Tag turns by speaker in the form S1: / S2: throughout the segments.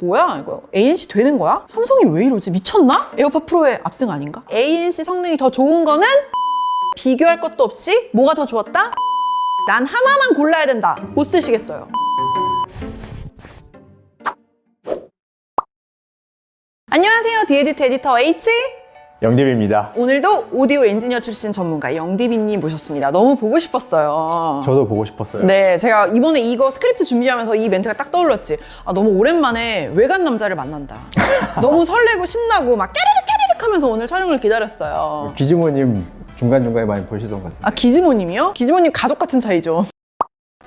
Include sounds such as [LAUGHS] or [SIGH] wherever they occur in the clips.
S1: 뭐야 이거 ANC 되는 거야? 삼성이 왜 이러지? 미쳤나? 에어팟 프로의 압승 아닌가? ANC 성능이 더 좋은 거는 비교할 것도 없이 뭐가 더 좋았다? 난 하나만 골라야 된다. 못 쓰시겠어요. 안녕하세요. 디에디트 에디터 H.
S2: 영림입니다.
S1: 오늘도 오디오 엔지니어 출신 전문가 영디비님 모셨습니다. 너무 보고 싶었어요.
S2: 저도 보고 싶었어요.
S1: 네, 제가 이번에 이거 스크립트 준비하면서 이 멘트가 딱 떠올랐지. 아, 너무 오랜만에 외간 남자를 만난다. [LAUGHS] 너무 설레고 신나고 막 깨르륵 깨르륵 하면서 오늘 촬영을 기다렸어요.
S2: 기지모님 중간중간에 많이 보시던 것 같아요.
S1: 아, 기즈모님이요? 기즈모님 가족 같은 사이죠.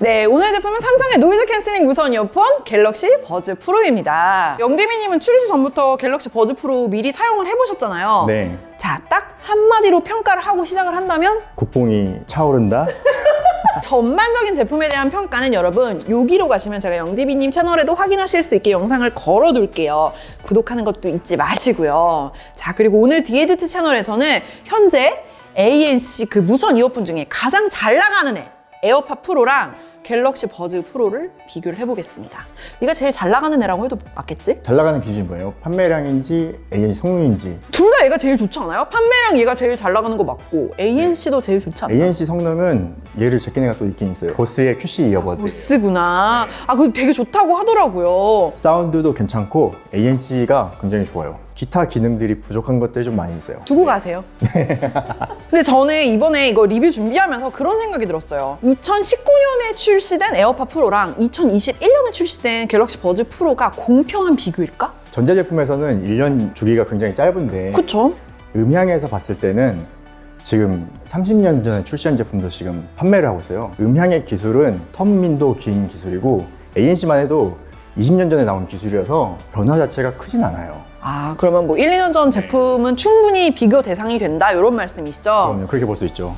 S1: 네, 오늘 제품은 삼성의 노이즈 캔슬링 무선 이어폰 갤럭시 버즈 프로입니다. 영대미님은 출시 전부터 갤럭시 버즈 프로 미리 사용을 해보셨잖아요.
S2: 네.
S1: 자, 딱 한마디로 평가를 하고 시작을 한다면
S2: 국뽕이 차오른다? [LAUGHS]
S1: 전반적인 제품에 대한 평가는 여러분 여기로 가시면 제가 영디비님 채널에도 확인하실 수 있게 영상을 걸어둘게요. 구독하는 것도 잊지 마시고요. 자 그리고 오늘 디에디트 채널에서는 현재 ANC 그 무선 이어폰 중에 가장 잘 나가는 애 에어팟 프로랑 갤럭시 버즈 프로를 비교를 해보겠습니다. 이가 제일 잘 나가는 애라고 해도 맞겠지?
S2: 잘 나가는 기준이 뭐예요? 판매량인지 ANC 성능인지
S1: 둘 다 얘가 제일 좋지 않아요? 판매량 얘가 제일 잘 나가는 거 맞고 ANC도 제일 좋지 않나요?
S2: ANC 성능은 얘를 제끼는 애가 또 있긴 있어요. 보스의 QC 이어버드.
S1: 보스구나. 아, 그거 되게 좋다고 하더라고요.
S2: 사운드도 괜찮고 ANC가 굉장히 좋아요. 기타 기능들이 부족한 것들이 좀 많이 있어요.
S1: 두고 가세요. [LAUGHS] 근데 저는 이번에 이거 리뷰 준비하면서 그런 생각이 들었어요. 2019년에 출시된 에어팟 프로랑 2021년에 출시된 갤럭시 버즈 프로가 공평한 비교일까?
S2: 전자제품에서는 1년 주기가 굉장히 짧은데
S1: 그쵸?
S2: 음향에서 봤을 때는 지금 30년 전에 출시한 제품도 지금 판매를 하고 있어요. 음향의 기술은 텀민도 긴 기술이고 ANC만 해도 20년 전에 나온 기술이어서 변화 자체가 크진 않아요.
S1: 아, 그러면 뭐 1, 2년 전 제품은 충분히 비교 대상이 된다, 이런 말씀이시죠?
S2: 그럼요. 그렇게 볼 수 있죠.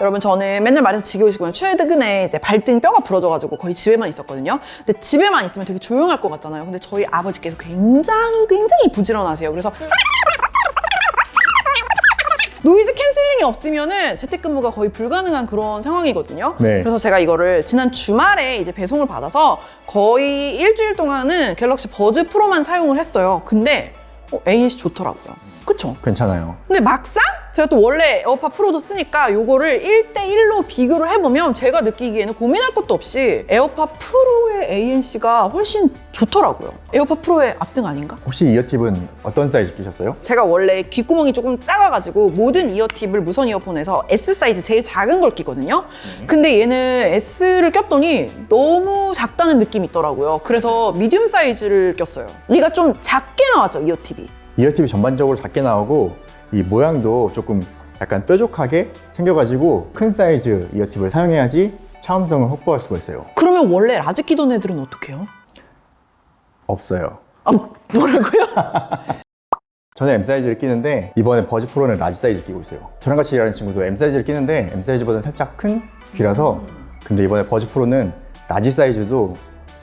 S1: 여러분 저는 맨날 말해서 지겨우시고요. 최근에 이제 발등 뼈가 부러져가지고 거의 집에만 있었거든요. 근데 집에만 있으면 되게 조용할 것 같잖아요. 근데 저희 아버지께서 굉장히 굉장히 부지런하세요. 그래서 노이즈 캔슬링이 없으면은 재택근무가 거의 불가능한 그런 상황이거든요.
S2: 네.
S1: 그래서 제가 이거를 지난 주말에 이제 배송을 받아서 거의 일주일 동안은 갤럭시 버즈 프로만 사용을 했어요. 근데 어, ANC 좋더라고요. 그쵸?
S2: 괜찮아요.
S1: 근데 막상 제가 또 원래 에어팟 프로도 쓰니까 요거를 1대1로 비교를 해보면 제가 느끼기에는 고민할 것도 없이 에어팟 프로의 ANC가 훨씬 좋더라고요. 에어팟 프로의 압승 아닌가?
S2: 혹시 이어팁은 어떤 사이즈 끼셨어요?
S1: 제가 원래 귓구멍이 조금 작아가지고 모든 이어팁을 무선 이어폰에서 S 사이즈 제일 작은 걸 끼거든요. 근데 얘는 S를 꼈더니 너무 작다는 느낌이 있더라고요. 그래서 미디움 사이즈를 꼈어요. 얘가 좀 작게 나왔죠, 이어팁이.
S2: 이어팁이 전반적으로 작게 나오고 이 모양도 조금 약간 뾰족하게 생겨가지고 큰 사이즈 이어팁을 사용해야지 차음성을 확보할 수가 있어요.
S1: 그러면 원래 라지 끼던 애들은 어떻게 해요?
S2: 없어요.
S1: 아, 뭐라고요? [LAUGHS]
S2: 저는 M 사이즈를 끼는데 이번에 버즈 프로는 라지 사이즈 끼고 있어요. 저랑 같이 일하는 친구도 M 사이즈를 끼는데 M 사이즈보다는 살짝 큰 귀라서 근데 이번에 버즈 프로는 라지 사이즈도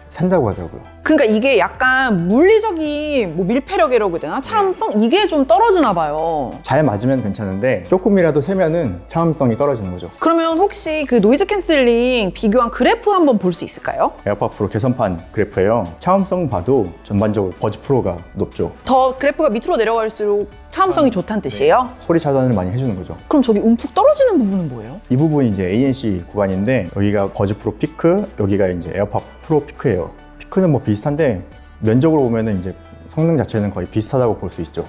S2: 산다고 하더라고요.
S1: 그러니까 이게 약간 물리적인 뭐 밀폐력이라고 해야 되나? 차음성? 이게 좀 떨어지나 봐요.
S2: 잘 맞으면 괜찮은데 조금이라도 세면은 차음성이 떨어지는 거죠.
S1: 그러면 혹시 그 노이즈 캔슬링 비교한 그래프 한번 볼 수 있을까요?
S2: 에어팟 프로 개선판 그래프예요. 차음성 봐도 전반적으로 버즈 프로가 높죠.
S1: 더 그래프가 밑으로 내려갈수록 차음성이 좋다는 뜻이에요?
S2: 소리 차단을 많이 해주는 거죠.
S1: 그럼 저기 움푹 떨어지는 부분은 뭐예요?
S2: 이 부분이 이제 ANC 구간인데 여기가 버즈 프로 피크, 여기가 이제 에어팟 프로 피크예요. 피크는 뭐 비슷한데 면적으로 보면은 이제 성능 자체는 거의 비슷하다고 볼 수 있죠.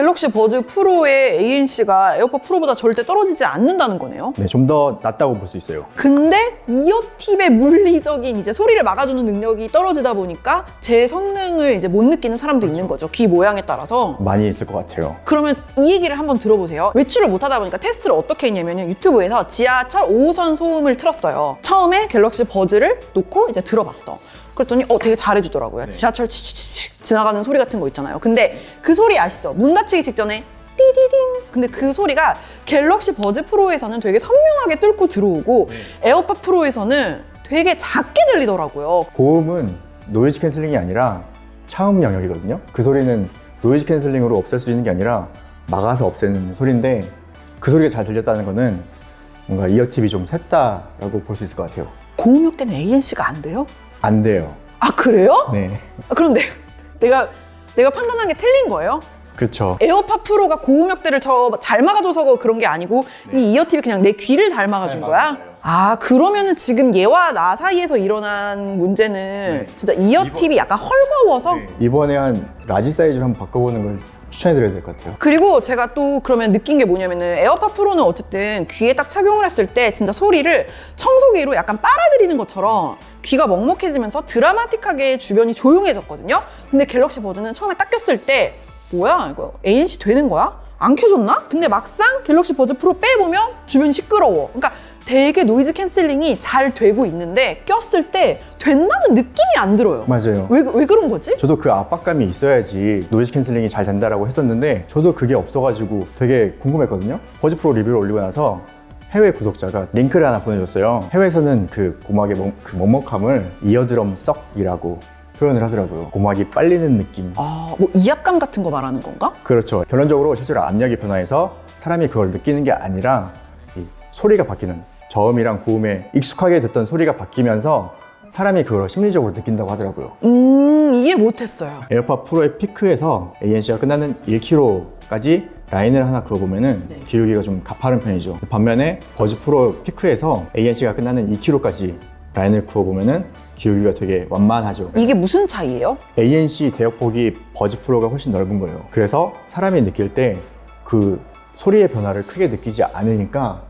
S1: 갤럭시 버즈 프로의 ANC가 에어팟 프로보다 절대 떨어지지 않는다는 거네요.
S2: 네, 좀 더 낫다고 볼 수 있어요.
S1: 근데 이어팁의 물리적인 이제 소리를 막아주는 능력이 떨어지다 보니까 제 성능을 이제 못 느끼는 사람도 있는 거죠. 귀 모양에 따라서.
S2: 많이 있을 것 같아요.
S1: 그러면 이 얘기를 한번 들어보세요. 외출을 못 하다 보니까 테스트를 어떻게 했냐면 유튜브에서 지하철 5호선 소음을 틀었어요. 처음에 갤럭시 버즈를 놓고 이제 들어봤어. 그랬더니 어 되게 잘해주더라고요. 지하철 치치치 지나가는 소리 같은 거 있잖아요. 근데 그 소리 아시죠? 문 닫히기 직전에 띠디딩. 근데 그 소리가 갤럭시 버즈 프로에서는 되게 선명하게 뚫고 들어오고 에어팟 프로에서는 되게 작게 들리더라고요.
S2: 고음은 노이즈 캔슬링이 아니라 차음 영역이거든요. 그 소리는 노이즈 캔슬링으로 없앨 수 있는 게 아니라 막아서 없애는 소리인데 그 소리가 잘 들렸다는 거는 뭔가 이어팁이 좀 샜다라고 볼 수 있을 것 같아요.
S1: 고음역 대는 ANC가 안 돼요?
S2: 안 돼요.
S1: 아 그래요?
S2: 네.
S1: 아, 그럼 내, 내가 내가 판단한 게 틀린 거예요?
S2: 그렇죠.
S1: 에어팟 프로가 고음역대를 저 잘 막아줘서 그런 게 아니고 이 이어팁이 그냥 내 귀를 잘 막아준
S2: 네,
S1: 거야? 아 그러면은 지금 얘와 나 사이에서 일어난 문제는 진짜 이어팁이 약간 헐거워서
S2: 이번에 한 라지 사이즈로 한번 바꿔보는 걸 추천해드려야 될 것 같아요.
S1: 그리고 제가 또 그러면 느낀 게 뭐냐면은 에어팟 프로는 어쨌든 귀에 딱 착용을 했을 때 진짜 소리를 청소기로 약간 빨아들이는 것처럼 귀가 먹먹해지면서 드라마틱하게 주변이 조용해졌거든요. 근데 갤럭시 버즈는 처음에 딱 꼈을 때 뭐야 이거 ANC 되는 거야? 안 켜졌나? 근데 막상 갤럭시 버즈 프로 빼보면 주변이 시끄러워. 그러니까 되게 노이즈 캔슬링이 잘 되고 있는데 꼈을 때 된다는 느낌이 안 들어요.
S2: 맞아요.
S1: 왜, 왜 그런 거지?
S2: 저도 그 압박감이 있어야지 노이즈 캔슬링이 잘 된다라고 했었는데 저도 그게 없어가지고 되게 궁금했거든요. 버즈 프로 리뷰를 올리고 나서 해외 구독자가 링크를 하나 보내줬어요. 해외에서는 그 고막의 먹, 그 먹먹함을 이어드럼 썩이라고 표현을 하더라고요. 고막이 빨리는 느낌.
S1: 아, 뭐 이압감 같은 거 말하는 건가?
S2: 그렇죠. 결론적으로 실제로 압력이 변화해서 사람이 그걸 느끼는 게 아니라 이 소리가 바뀌는 저음이랑 고음에 익숙하게 듣던 소리가 바뀌면서 사람이 그걸 심리적으로 느낀다고 하더라고요.
S1: 음, 이해 못했어요.
S2: 에어팟 프로의 피크에서 ANC가 끝나는 1km까지 라인을 하나 그어보면은
S1: 네.
S2: 기울기가 좀 가파른 편이죠. 반면에 버즈 프로 피크에서 ANC가 끝나는 2km까지 라인을 그어보면은 기울기가 되게 완만하죠.
S1: 이게 무슨 차이예요?
S2: ANC 대역폭이 버즈 프로가 훨씬 넓은 거예요. 그래서 사람이 느낄 때 그 소리의 변화를 크게 느끼지 않으니까 이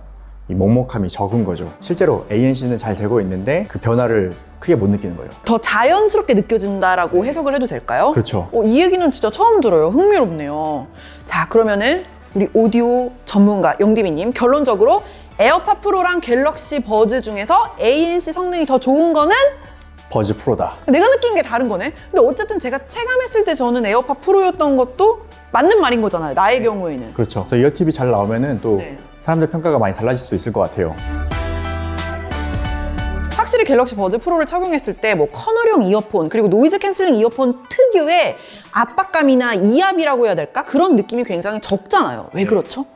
S2: 먹먹함이 적은 거죠. 실제로 ANC는 잘 되고 있는데 그 변화를 크게 못 느끼는 거예요.
S1: 더 자연스럽게 느껴진다라고 해석을 해도 될까요?
S2: 그렇죠.
S1: 어, 이 얘기는 진짜 처음 들어요. 흥미롭네요. 자, 그러면은 우리 오디오 전문가 영디비님 결론적으로 에어팟 프로랑 갤럭시 버즈 중에서 ANC 성능이 더 좋은 거는
S2: 버즈 프로다.
S1: 내가 느낀 게 다른 거네. 근데 어쨌든 제가 체감했을 때 저는 에어팟 프로였던 것도 맞는 말인 거잖아요. 나의 경우에는.
S2: 그렇죠. 그래서 이어팁이 잘 나오면은 또
S1: 네.
S2: 사람들 평가가 많이 달라질 수 있을 것 같아요.
S1: 확실히 갤럭시 버즈 프로를 착용했을 때 뭐 커널형 이어폰 그리고 노이즈 캔슬링 이어폰 특유의 압박감이나 이압이라고 해야 될까 그런 느낌이 굉장히 적잖아요. 왜 그렇죠?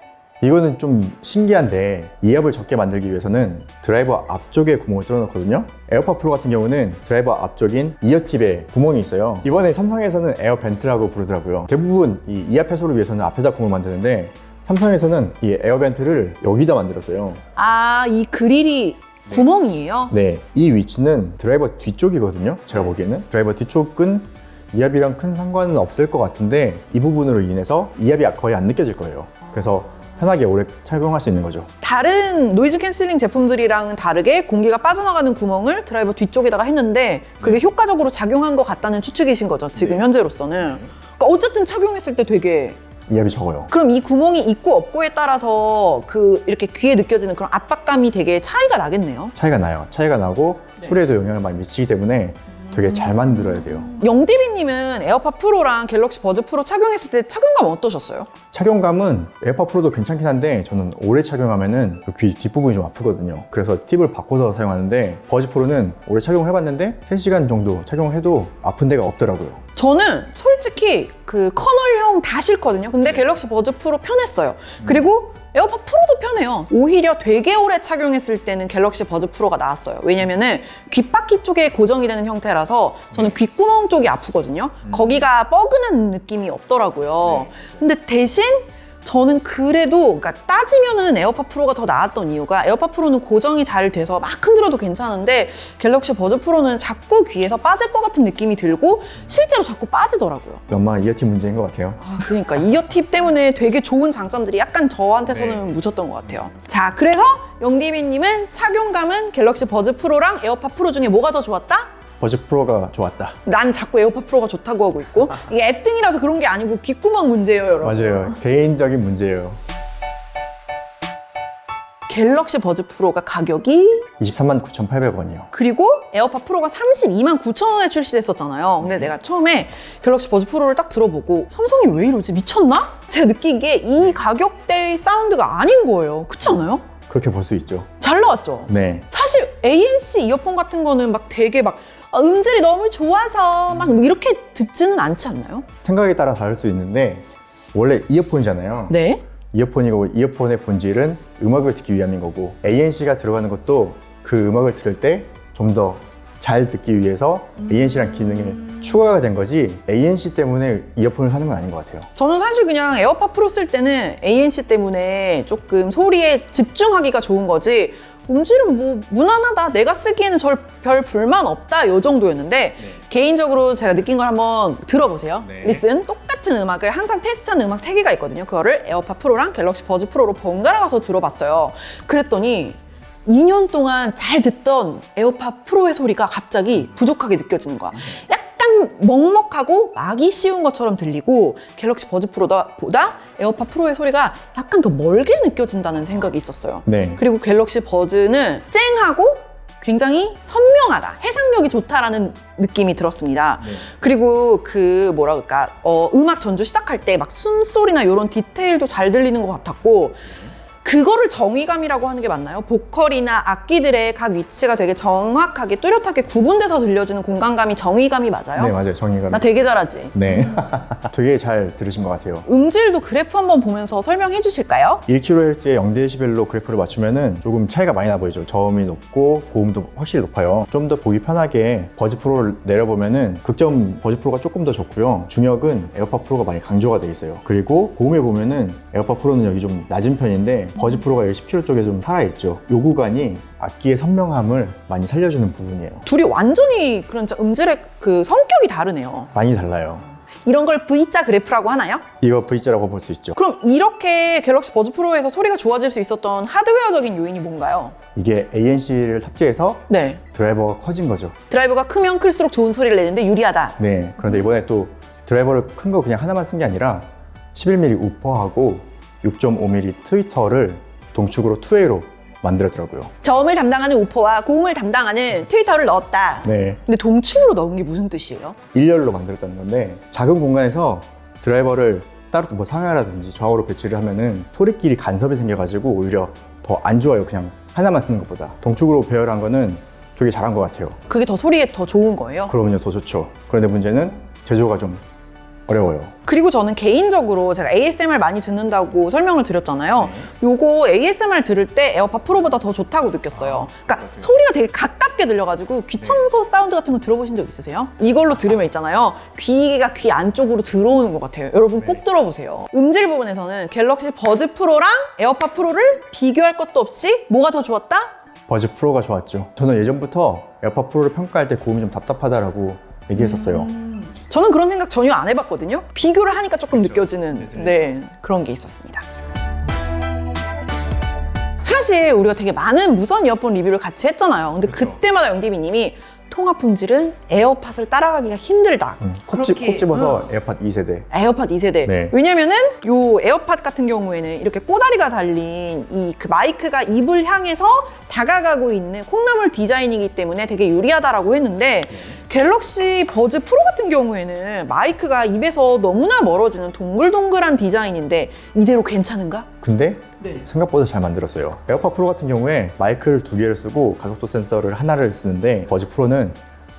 S2: 이거는 좀 신기한데 이압을 적게 만들기 위해서는 드라이버 앞쪽에 구멍을 뚫어놓거든요. 에어팟 프로 같은 경우는 드라이버 앞쪽인 이어팁에 구멍이 있어요. 이번에 삼성에서는 에어 벤트라고 부르더라고요. 대부분 이 이압 해소를 위해서는 앞에다 구멍을 만드는데 삼성에서는 이 에어 벤트를 여기다 만들었어요.
S1: 아, 이 그릴이 구멍이에요.
S2: 네, 이 위치는 드라이버 뒤쪽이거든요. 제가 보기에는 드라이버 뒤쪽은 이압이랑 큰 상관은 없을 것 같은데 이 부분으로 인해서 이압이 거의 안 느껴질 거예요. 그래서 편하게 오래 착용할 수 있는 거죠.
S1: 다른 노이즈 캔슬링 제품들이랑은 다르게 공기가 빠져나가는 구멍을 드라이버 뒤쪽에다가 했는데 그게 효과적으로 작용한 것 같다는 추측이신 거죠. 지금
S2: 네.
S1: 현재로서는. 그러니까 어쨌든 착용했을 때 되게
S2: 이압이 적어요.
S1: 그럼 이 구멍이 있고 없고에 따라서 그 이렇게 귀에 느껴지는 그런 압박감이 되게 차이가 나겠네요.
S2: 차이가 나요. 차이가 나고
S1: 네.
S2: 소리에도 영향을 많이 미치기 때문에 되게 잘 만들어야 돼요.
S1: 영디비님은 에어팟 프로랑 갤럭시 버즈 프로 착용했을 때 착용감 어떠셨어요?
S2: 착용감은 에어팟 프로도 괜찮긴 한데 저는 오래 착용하면은 귀 뒷부분이 좀 아프거든요. 그래서 팁을 바꿔서 사용하는데 버즈 프로는 오래 착용을 해봤는데 3시간 정도 착용을 해도 아픈 데가 없더라고요.
S1: 저는 솔직히 그 커널형 다 싫거든요. 근데 갤럭시 버즈 프로 편했어요. 그리고 에어팟 프로도 편해요. 오히려 되게 오래 착용했을 때는 갤럭시 버즈 프로가 나았어요. 왜냐면은 귓바퀴 쪽에 고정이 되는 형태라서 저는 귓구멍 쪽이 아프거든요. 거기가 뻐근한 느낌이 없더라고요. 근데 대신 저는 그래도 그러니까 따지면은 에어팟 프로가 더 나았던 이유가 에어팟 프로는 고정이 잘 돼서 막 흔들어도 괜찮은데 갤럭시 버즈 프로는 자꾸 귀에서 빠질 것 같은 느낌이 들고 실제로 자꾸 빠지더라고요.
S2: 엄마 이어팁 문제인 것 같아요.
S1: 아, 그러니까 이어 팁 때문에 되게 좋은 장점들이 약간 저한테서는 묻혔던 것 같아요. 자, 그래서 영디비님은 착용감은 갤럭시 버즈 프로랑 에어팟 프로 중에 뭐가 더 좋았다?
S2: 버즈 프로가 좋았다.
S1: 난 자꾸 에어팟 프로가 좋다고 하고 있고 이게 앱 등이라서 그런 게 아니고 귓구멍 문제예요, 여러분.
S2: 맞아요. 개인적인 문제예요.
S1: 갤럭시 버즈 프로가 가격이
S2: 23만 9,800원이요.
S1: 그리고 에어팟 프로가 32만 9천 원에 출시됐었잖아요. 근데 내가 처음에 갤럭시 버즈 프로를 딱 들어보고 삼성이 왜 이러지? 미쳤나? 제가 느낀 게이 가격대의 사운드가 아닌 거예요. 그렇지 않아요?
S2: 그렇게 볼 수 있죠.
S1: 잘 나왔죠?
S2: 네.
S1: 사실 ANC 이어폰 같은 거는 막 되게 막 아, 음질이 너무 좋아서 막 이렇게 듣지는 않지 않나요?
S2: 생각에 따라 다를 수 있는데 원래 이어폰이잖아요.
S1: 네.
S2: 이어폰이고 이어폰의 본질은 음악을 듣기 위함인 거고 ANC가 들어가는 것도 그 음악을 들을 때 좀 더 잘 듣기 위해서 ANC란 기능이 추가가 된 거지 ANC 때문에 이어폰을 사는 건 아닌 것 같아요.
S1: 저는 사실 그냥 에어팟 프로 쓸 때는 ANC 때문에 조금 소리에 집중하기가 좋은 거지 음질은 뭐 무난하다. 내가 쓰기에는 절 별 불만 없다. 요 정도였는데 개인적으로 제가 느낀 걸 한번 들어보세요.
S2: 네.
S1: 리슨 똑같은 음악을 항상 테스트하는 음악 세개가 있거든요. 그거를 에어팟 프로랑 갤럭시 버즈 프로로 번갈아 가서 들어봤어요. 그랬더니 2년 동안 잘 듣던 에어팟 프로의 소리가 갑자기 부족하게 느껴지는 거야. 먹먹하고 막이 쉬운 것처럼 들리고 갤럭시 버즈 프로보다 에어팟 프로의 소리가 약간 더 멀게 느껴진다는 생각이 있었어요.
S2: 네.
S1: 그리고 갤럭시 버즈는 쨍하고 굉장히 선명하다, 해상력이 좋다라는 느낌이 들었습니다. 그리고 그 뭐라 그럴까, 어, 음악 전주 시작할 때 막 숨소리나 이런 디테일도 잘 들리는 것 같았고, 그거를 정의감이라고 하는 게 맞나요? 보컬이나 악기들의 각 위치가 되게 정확하게 뚜렷하게 구분돼서 들려지는 공간감이 정의감이 맞아요?
S2: 네, 맞아요. 정의감.
S1: 나 되게 잘하지.
S2: 네. [LAUGHS] 되게 잘 들으신 것 같아요.
S1: 음질도 그래프 한번 보면서 설명해 주실까요?
S2: 1kHz에 0dB로 그래프를 맞추면은 조금 차이가 많이 나 보이죠. 저음이 높고 고음도 확실히 높아요. 좀 더 보기 편하게 버즈 프로를 내려보면은 극점 버즈 프로가 조금 더 좋고요. 중역은 에어팟 프로가 많이 강조가 돼 있어요. 그리고 고음에 보면은 에어팟 프로는 여기 좀 낮은 편인데 버즈 프로가 여기 10kHz 쪽에 좀 살아있죠. 요 구간이 악기의 선명함을 많이 살려주는 부분이에요.
S1: 둘이 완전히 그런 진짜 음질의 그 성격이 다르네요.
S2: 많이 달라요.
S1: 이런 걸 V자 그래프라고 하나요?
S2: 이거 V자라고 볼 수 있죠.
S1: 그럼 이렇게 갤럭시 버즈 프로에서 소리가 좋아질 수 있었던 하드웨어적인 요인이 뭔가요?
S2: 이게 ANC를 탑재해서
S1: 네.
S2: 드라이버가 커진 거죠.
S1: 드라이버가 크면 클수록 좋은 소리를 내는데 유리하다.
S2: 네. 그런데 이번에 또 드라이버를 큰 거 그냥 하나만 쓴 게 아니라 11mm 우퍼하고 6.5mm 트위터를 동축으로 2A로 만들었더라고요.
S1: 저음을 담당하는 우퍼와 고음을 담당하는 트위터를 넣었다.
S2: 네.
S1: 근데 동축으로 넣은 게 무슨 뜻이에요?
S2: 일렬로 만들었다는 건데 작은 공간에서 드라이버를 따로 뭐 상하라든지 좌우로 배치를 하면은 소리끼리 간섭이 생겨가지고 오히려 더 안 좋아요. 그냥 하나만 쓰는 것보다. 동축으로 배열한 거는 되게 잘한 것 같아요.
S1: 그게 더 소리에 더 좋은 거예요.
S2: 그러면요 더 좋죠. 그런데 문제는 제조가 좀 어려워요.
S1: 그리고 저는 개인적으로 제가 ASMR 많이 듣는다고 설명을 드렸잖아요. 요거 ASMR 들을 때 에어팟 프로보다 더 좋다고 느꼈어요. 그러니까 소리가 되게 가깝게 들려가지고 귀 청소 사운드 같은 거 들어보신 적 있으세요? 이걸로 들으면 있잖아요. 귀가 귀 안쪽으로 들어오는 것 같아요. 여러분 꼭 들어보세요. 음질 부분에서는 갤럭시 버즈 프로랑 에어팟 프로를 비교할 것도 없이 뭐가 더 좋았다?
S2: 버즈 프로가 좋았죠. 저는 예전부터 에어팟 프로를 평가할 때 고음이 좀 답답하다라고 얘기했었어요.
S1: 저는 그런 생각 전혀 안 해봤거든요. 비교를 하니까 조금 느껴지는 네 그런 게 있었습니다. 사실 우리가 되게 많은 무선 이어폰 리뷰를 같이 했잖아요. 근데
S2: 그렇죠.
S1: 그때마다 영디비님이 통합 품질은 에어팟을 따라가기가 힘들다.
S2: 음, 콕, 집,
S1: 그렇게,
S2: 콕 집어서
S1: 응.
S2: 에어팟 2세대.
S1: 에어팟 2세대.
S2: 네.
S1: 왜냐면은 요 에어팟 같은 경우에는 이렇게 꼬다리가 달린 이 그 마이크가 입을 향해서 다가가고 있는 콩나물 디자인이기 때문에 되게 유리하다라고 했는데 갤럭시 버즈 프로 같은 경우에는 마이크가 입에서 너무나 멀어지는 동글동글한 디자인인데 이대로 괜찮은가?
S2: 근데
S1: 네.
S2: 생각보다 잘 만들었어요. 에어팟 프로 같은 경우에 마이크를 두 개를 쓰고 가속도 센서를 하나를 쓰는데 버즈 프로는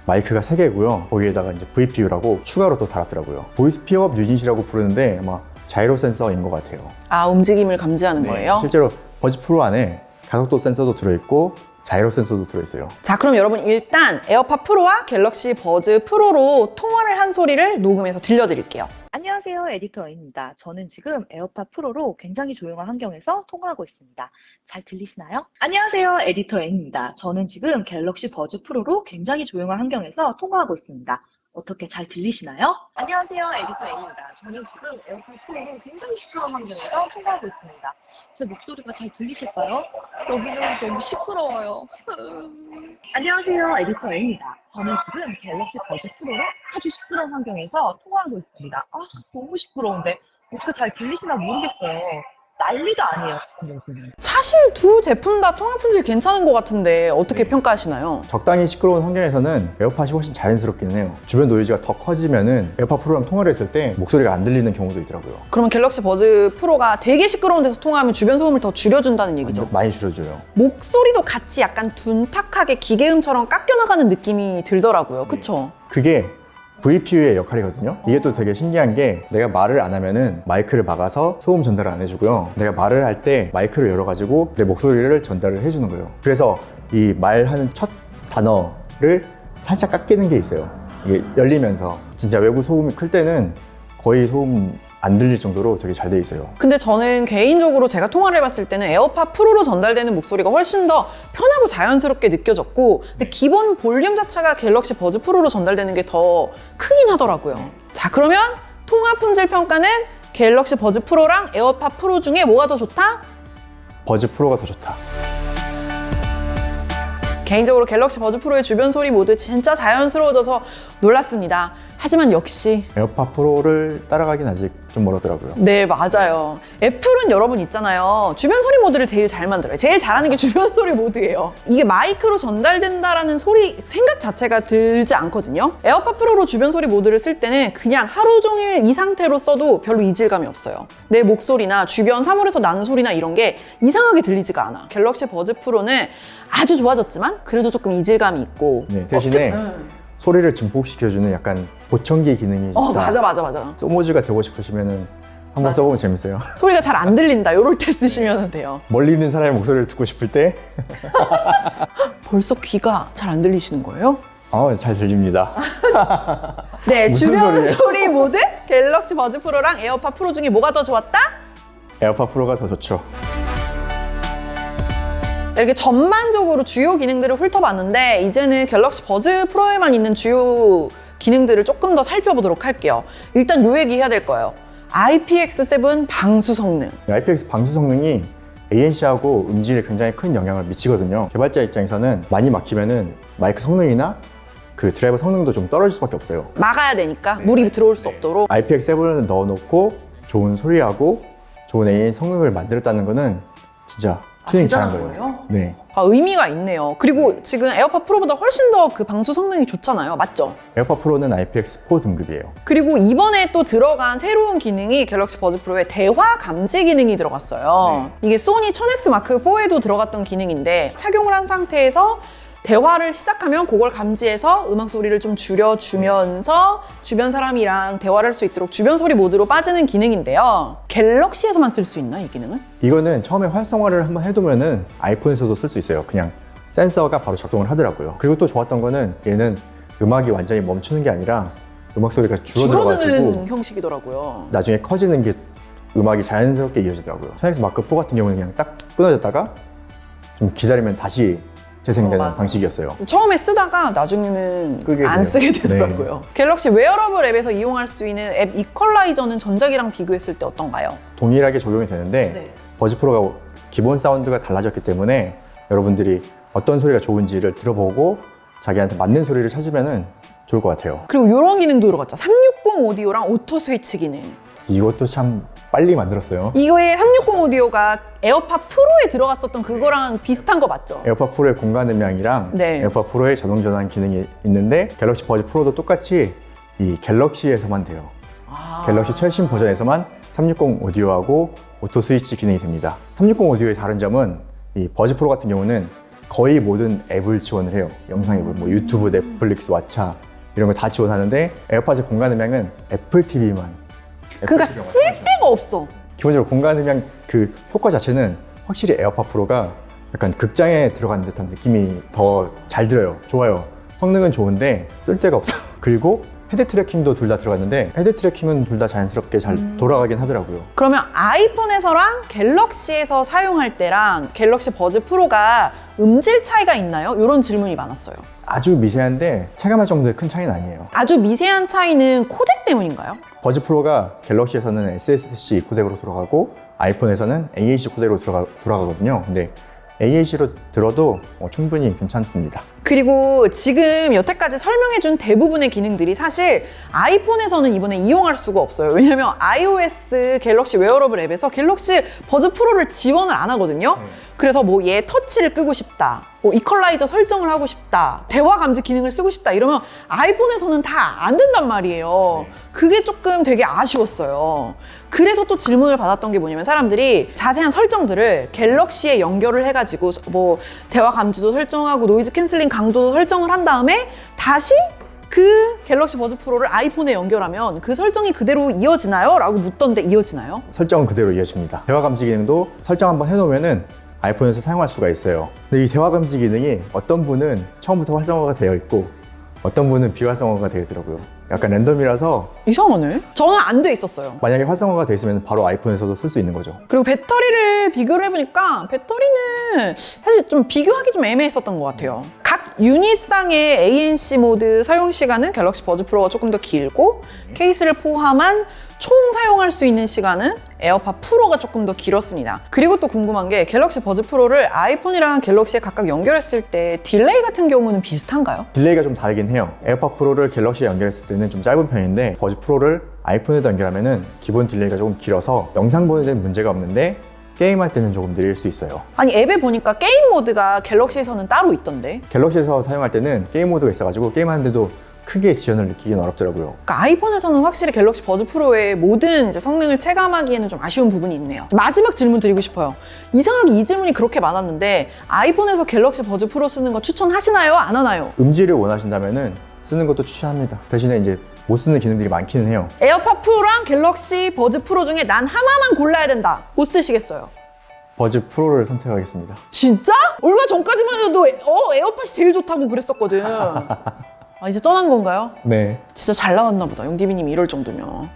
S2: 마이크가 세 개고요. 거기에다가 이제 VPU라고 추가로 또 달았더라고요. 보이스 피어업 유닛이라고 부르는데 아마 자이로 센서인 것 같아요.
S1: 아 움직임을 감지하는 거예요?
S2: 네, 실제로 버즈 프로 안에 가속도 센서도 들어있고 자이로 센서도 들어있어요.
S1: 자 그럼 여러분 일단 에어팟 프로와 갤럭시 버즈 프로로 통화를 한 소리를 녹음해서 들려드릴게요.
S3: 안녕하세요. 에디터 A입니다. 저는 지금 에어팟 프로로 굉장히 조용한 환경에서 통화하고 있습니다. 잘 들리시나요? 안녕하세요. 에디터 A입니다. 저는 지금 갤럭시 버즈 프로로 굉장히 조용한 환경에서 통화하고 있습니다. 어떻게 잘 들리시나요? 안녕하세요. 에디터 A입니다. 저는 지금 에어팟 프로로 굉장히 시끄러운 환경에서 통화하고 있습니다. 제 목소리가 잘 들리실까요? 여기는 너무 시끄러워요. 안녕하세요. 에디터 A입니다. 저는 지금 갤럭시 버즈 프로로 아주 시끄러운 환경에서 통화하고 있습니다. 아, 너무 시끄러운데. 어떻게 잘 들리시나 모르겠어요. 난리가 아니에요, 지금 여기는.
S1: 사실 두 제품 다 통합 품질 괜찮은 것 같은데 어떻게 평가하시나요?
S2: 적당히 시끄러운 환경에서는 에어팟이 훨씬 자연스럽긴 해요. 주변 노이즈가 더 커지면은 에어팟 프로랑 통화를 했을 때 목소리가 안 들리는 경우도 있더라고요.
S1: 그러면 갤럭시 버즈 프로가 되게 시끄러운 데서 통화하면 주변 소음을 더 줄여준다는 얘기죠.
S2: 많이 줄여줘요.
S1: 목소리도 같이 약간 둔탁하게 기계음처럼 깎여나가는 느낌이 들더라고요. 그쵸?
S2: 그게 VPU의 역할이거든요. 이게 또 되게 신기한 게 내가 말을 안 하면은 마이크를 막아서 소음 전달을 안 해주고요. 내가 말을 할 때 마이크를 열어가지고 내 목소리를 전달을 해주는 거예요. 그래서 이 말하는 첫 단어를 살짝 깎이는 게 있어요. 이게 열리면서 진짜 외부 소음이 클 때는 거의 소음 안 들릴 정도로 되게 잘 돼 있어요.
S1: 근데 저는 개인적으로 제가 통화를 해봤을 때는 에어팟 프로로 전달되는 목소리가 훨씬 더 편하고 자연스럽게 느껴졌고 근데 기본 볼륨 자체가 갤럭시 버즈 프로로 전달되는 게 더 크긴 하더라고요. 자 그러면 통화 품질 평가는 갤럭시 버즈 프로랑 에어팟 프로 중에 뭐가 더 좋다?
S2: 버즈 프로가 더 좋다.
S1: 개인적으로 갤럭시 버즈 프로의 주변 소리 모두 진짜 자연스러워져서 놀랐습니다. 하지만 역시
S2: 에어팟 프로를 따라가긴 아직 좀 멀었더라고요.
S1: 네, 맞아요. 애플은 여러분 있잖아요. 주변 소리 모드를 제일 잘 만들어요. 제일 잘하는 게 [LAUGHS] 주변 소리 모드예요. 이게 마이크로 전달된다라는 소리 생각 자체가 들지 않거든요. 에어팟 프로로 주변 소리 모드를 쓸 때는 그냥 하루 종일 이 상태로 써도 별로 이질감이 없어요. 내 목소리나 주변 사물에서 나는 소리나 이런 게 이상하게 들리지가 않아. 갤럭시 버즈 프로는 아주 좋아졌지만 그래도 조금 이질감이 있고.
S2: 네, 대신에 소리를 증폭시켜주는 약간 보청기 기능이
S1: 어,
S2: 있다.
S1: 맞아, 맞아, 맞아.
S2: 소모즈가 되고 싶으시면은 한번 써보면 재밌어요. [LAUGHS]
S1: 소리가 잘 안 들린다. 요럴 때 쓰시면 돼요.
S2: 멀리 있는 사람의 목소리를 듣고 싶을 때, [LAUGHS]
S1: 벌써 귀가 잘 안 들리시는 거예요?
S2: 어, 잘 들립니다. [LAUGHS]
S1: 네,
S2: 무슨
S1: 주변
S2: 소리예요?
S1: 소리 모드 갤럭시 버즈 프로랑 에어팟 프로 중에 뭐가 더 좋았다?
S2: 에어팟 프로가 더 좋죠.
S1: 네, 이렇게 전반적으로 주요 기능들을 훑어봤는데 이제는 갤럭시 버즈 프로에만 있는 주요 기능들을 조금 더 살펴보도록 할게요. 일단 요 얘기 해야 될 거예요. IPX7 방수 성능.
S2: IPX 방수 성능이 ANC하고 음질에 굉장히 큰 영향을 미치거든요. 개발자 입장에서는 많이 막히면은 마이크 성능이나 그 드라이버 성능도 좀 떨어질 수밖에 없어요.
S1: 막아야 되니까 물이 들어올 수 없도록.
S2: IPX7을 넣어놓고 좋은 소리하고 좋은 ANC 성능을 만들었다는 거는 진짜 튜닝 잘한
S1: 대단한 거예요.
S2: 네.
S1: 아, 의미가 있네요. 그리고 지금 에어팟 프로보다 훨씬 더 그 방수 성능이 좋잖아요. 맞죠?
S2: 에어팟 프로는 IPX4 등급이에요.
S1: 그리고 이번에 또 들어간 새로운 기능이 갤럭시 버즈 프로에 대화 감지 기능이 들어갔어요. 이게 소니 1000X 마크 4에도 들어갔던 기능인데 착용을 한 상태에서 대화를 시작하면 그걸 감지해서 음악 소리를 좀 줄여주면서 주변 사람이랑 대화를 할 수 있도록 주변 소리 모드로 빠지는 기능인데요. 갤럭시에서만 쓸 수 있나 이 기능은?
S2: 이거는 처음에 활성화를 한번 해두면은 아이폰에서도 쓸 수 있어요. 그냥 센서가 바로 작동을 하더라고요. 그리고 또 좋았던 거는 얘는 음악이 완전히 멈추는 게 아니라 음악 소리가 줄어들어가지고
S1: 줄어드는 형식이더라고요.
S2: 나중에 커지는 게 음악이 자연스럽게 이어지더라고요. 1000X 마크 4 같은 경우는 그냥 딱 끊어졌다가 좀 기다리면 다시 재생되는
S1: 어, 맞아요.
S2: 방식이었어요.
S1: 처음에 쓰다가 나중에는
S2: 끄게
S1: 안
S2: 돼요.
S1: 쓰게 되더라고요.
S2: 네.
S1: 갤럭시 웨어러블 앱에서 이용할 수 있는 앱 이퀄라이저는 전작이랑 비교했을 때 어떤가요?
S2: 동일하게 적용이 되는데
S1: 네.
S2: 버즈 프로가 기본 사운드가 달라졌기 때문에 여러분들이 어떤 소리가 좋은지를 들어보고 자기한테 맞는 소리를 찾으면 좋을 것 같아요.
S1: 그리고 이런 기능도 들어갔죠. 360 오디오랑 오토 스위치 기능.
S2: 이것도 참 빨리 만들었어요.
S1: 이거에 360 오디오가 에어팟 프로에 들어갔었던 그거랑 비슷한 거 맞죠?
S2: 에어팟 프로의 공간 음향이랑
S1: 네.
S2: 에어팟 프로의 자동 전환 기능이 있는데 갤럭시 버즈 프로도 똑같이 이 갤럭시에서만 돼요.
S1: 아.
S2: 갤럭시 최신 버전에서만 360 오디오하고 오토 스위치 기능이 됩니다. 360 오디오의 다른 점은 이 버즈 프로 같은 경우는 거의 모든 앱을 지원을 해요. 영상 앱을 뭐 유튜브, 넷플릭스, 왓챠 이런 거다 지원하는데 에어팟의 공간 음향은 애플 TV만
S1: 그가 쓸 데가 없어.
S2: 기본적으로 공간 음향 그 효과 자체는 확실히 에어팟 프로가 약간 극장에 들어간 듯한 느낌이 더 잘 들어요. 좋아요. 성능은 좋은데 쓸 데가 없어. [LAUGHS] 그리고 헤드 트래킹도 둘 다 들어갔는데 헤드 트래킹은 둘 다 자연스럽게 잘 돌아가긴 하더라고요.
S1: 그러면 아이폰에서랑 갤럭시에서 사용할 때랑 갤럭시 버즈 프로가 음질 차이가 있나요? 이런 질문이 많았어요.
S2: 아주 미세한데 체감할 정도의 큰 차이는 아니에요.
S1: 아주 미세한 차이는 코덱 때문인가요?
S2: 버즈 프로가 갤럭시에서는 SSC 코덱으로 돌아가고 아이폰에서는 AAC 코덱으로 돌아가, 돌아가거든요. 근데 AAC로 들어도 어, 충분히 괜찮습니다.
S1: 그리고 지금 여태까지 설명해준 대부분의 기능들이 사실 아이폰에서는 이번에 이용할 수가 없어요. 왜냐면 iOS 갤럭시 웨어러블 앱에서 갤럭시 버즈 프로를 지원을 안 하거든요. 그래서 뭐 얘 터치를 끄고 싶다. 뭐 이퀄라이저 설정을 하고 싶다. 대화 감지 기능을 쓰고 싶다. 이러면 아이폰에서는 다 안 된단 말이에요. 그게 조금 되게 아쉬웠어요. 그래서 또 질문을 받았던 게 뭐냐면 사람들이 자세한 설정들을 갤럭시에 연결을 해가지고 뭐 대화 감지도 설정하고 노이즈 캔슬링 강도도 설정을 한 다음에 다시 그 갤럭시 버즈 프로를 아이폰에 연결하면 그 설정이 그대로 이어지나요? 라고 묻던데 이어지나요?
S2: 설정은 그대로 이어집니다. 대화 감지 기능도 설정 한번 해놓으면은 아이폰에서 사용할 수가 있어요. 근데 이 대화 감지 기능이 어떤 분은 처음부터 활성화가 되어 있고 어떤 분은 비활성화가 되더라고요. 약간 랜덤이라서
S1: 이상하네. 저는 안 돼 있었어요.
S2: 만약에 활성화가 돼 있으면 바로 아이폰에서도 쓸 수 있는 거죠.
S1: 그리고 배터리를 비교를 해보니까 배터리는 사실 좀 비교하기 좀 애매했었던 것 같아요. 각 유닛상의 ANC 모드 사용 시간은 갤럭시 버즈 프로가 조금 더 길고 케이스를 포함한 총 사용할 수 있는 시간은 에어팟 프로가 조금 더 길었습니다. 그리고 또 궁금한 게 갤럭시 버즈 프로를 아이폰이랑 갤럭시에 각각 연결했을 때 딜레이 같은 경우는 비슷한가요?
S2: 딜레이가 좀 다르긴 해요. 에어팟 프로를 갤럭시에 연결했을 때는 좀 짧은 편인데 버즈 프로를 아이폰에도 연결하면은 기본 딜레이가 조금 길어서 영상 보는 데는 문제가 없는데 게임할 때는 조금 느릴 수 있어요.
S1: 아니 앱에 보니까 게임 모드가 갤럭시에서는 따로 있던데
S2: 갤럭시에서 사용할 때는 게임 모드가 있어가지고 게임하는데도 크게 지연을 느끼긴 어렵더라고요.
S1: 그러니까 아이폰에서는 확실히 갤럭시 버즈 프로의 모든 이제 성능을 체감하기에는 좀 아쉬운 부분이 있네요. 마지막 질문 드리고 싶어요. 이상하게 이 질문이 그렇게 많았는데 아이폰에서 갤럭시 버즈 프로 쓰는 거 추천하시나요? 안 하나요?
S2: 음질을 원하신다면은 쓰는 것도 추천합니다. 대신에 이제 못 쓰는 기능들이 많기는 해요.
S1: 에어팟 프로랑 갤럭시 버즈 프로 중에 난 하나만 골라야 된다. 못 쓰시겠어요?
S2: 버즈 프로를 선택하겠습니다.
S1: 진짜? 얼마 전까지만 해도 에- 어 에어팟이 제일 좋다고 그랬었거든. [LAUGHS] 아, 이제 떠난 건가요?
S2: 네.
S1: 진짜 잘 나왔나 보다. 용디비님이 이럴 정도면.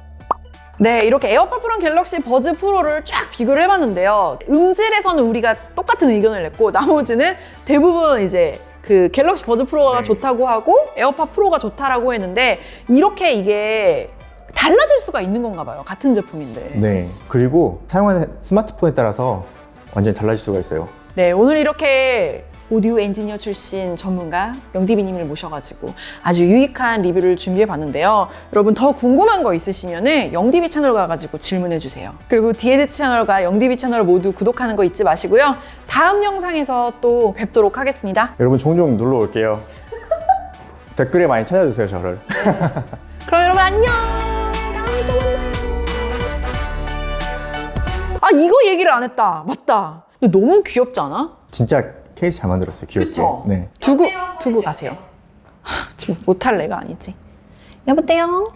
S1: 네, 이렇게 에어팟 프로랑 갤럭시 버즈 프로를 쫙 비교를 해봤는데요. 음질에서는 우리가 똑같은 의견을 냈고, 나머지는 대부분 이제 그 갤럭시 버즈 프로가
S2: 네.
S1: 좋다고 하고, 에어팟 프로가 좋다라고 했는데, 이렇게 이게 달라질 수가 있는 건가 봐요. 같은 제품인데.
S2: 네. 그리고 사용하는 스마트폰에 따라서 완전히 달라질 수가 있어요.
S1: 네, 오늘 이렇게 오디오 엔지니어 출신 전문가 영디비님을 모셔가지고 아주 유익한 리뷰를 준비해 봤는데요. 여러분 더 궁금한 거 있으시면은 영디비 채널 가가지고 질문해 주세요. 그리고 디에드 채널과 영디비 채널 모두 구독하는 거 잊지 마시고요. 다음 영상에서 또 뵙도록 하겠습니다.
S2: 여러분 종종 놀러 올게요. [LAUGHS] 댓글에 많이 찾아주세요, 저를.
S1: 그럼 여러분 안녕. 다음에 또 만나요. 아 이거 얘기를 안 했다. 맞다. 근데 너무 귀엽지 않아?
S2: 진짜 케이스 잘 만들었어요, 귀엽게.
S1: 그쵸?
S2: 네.
S1: 두고 두고 가세요. 하, [LAUGHS] 지금 못할 애가 아니지. 여보세요.